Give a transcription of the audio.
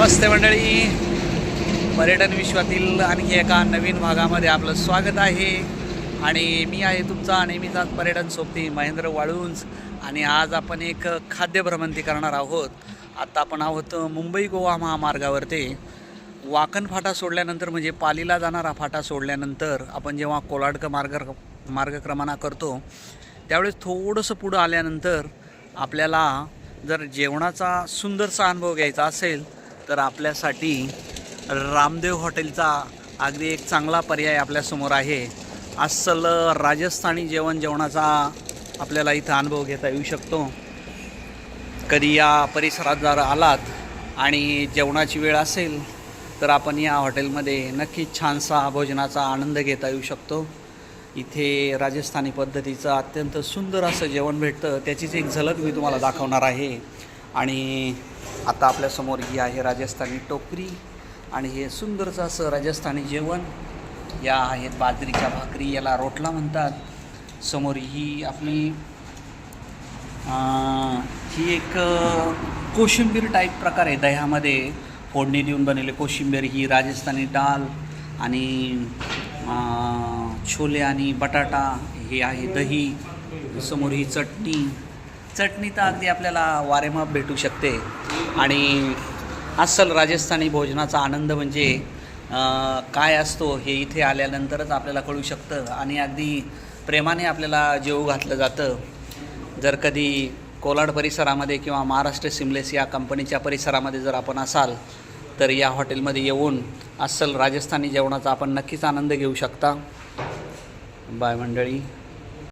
नमस्ते मंडळी. पर्यटन विश्वातील आणखी एका नवीन भागामध्ये आपलं स्वागत आहे. आणि मी आहे तुमचा नेहमीचाच पर्यटन सोबती महेंद्र वाळुंज. आणि आज आपण एक खाद्य भ्रमंती करणार आहोत. आत्ता आपण आहोत मुंबई गोवा महामार्गावरती. वाकण फाटा सोडल्यानंतर म्हणजे पालीला जाणारा फाटा सोडल्यानंतर आपण जेव्हा कोलाडक मार्ग मार्गक्रमणा करतो त्यावेळेस थोडंसं पुढं आल्यानंतर आपल्याला जर जेवणाचा सुंदरसा अनुभव घ्यायचा असेल तर आपल्यासाठी रामदेव हॉटेलचा अगदी एक चांगला पर्याय आपल्यासमोर आहे. अस्सल राजस्थानी जेवण जेवणाचा आपल्याला इथं अनुभव घेता येऊ शकतो. कधी या परिसरात जर आलात आणि जेवणाची वेळ असेल तर आपण या हॉटेलमध्ये नक्कीच छानसा भोजनाचा आनंद घेता येऊ शकतो. इथे राजस्थानी पद्धतीचं अत्यंत सुंदर असं जेवण भेटतं. त्याचीच एक झलक मी तुम्हाला दाखवणार आहे. आणि आता आपल्यासमोर ही आहे राजस्थानी टोकरी आणि हे सुंदरचं असं राजस्थानी जेवण. या आहेत बाजरीच्या भाकरी याला रोटला म्हणतात. समोर ही आपली ही एक कोशिंबीर टाईप प्रकार आहे. दह्यामध्ये फोडणी देऊन बनवले कोशिंबीर ही राजस्थानी डाल आणि छोले आणि बटाटा हे आहे दही. समोर ही चटणी. चटणी तर अगदी आपल्याला वारेमाप भेटू शकते. आणि अस्सल राजस्थानी भोजनाचा आनंद म्हणजे काय असतो हे इथे आल्यानंतरच आपल्याला कळू शकतं आणि अगदी प्रेमाने आपल्याला जेवू घातलं जातं. जर कधी कोलाड परिसरामध्ये किंवा महाराष्ट्र सिमलेस या कंपनीच्या परिसरामध्ये जर आपण असाल तर या हॉटेलमध्ये येऊन अस्सल राजस्थानी जेवणाचा आपण नक्कीच आनंद घेऊ शकता. बाय मंडळी.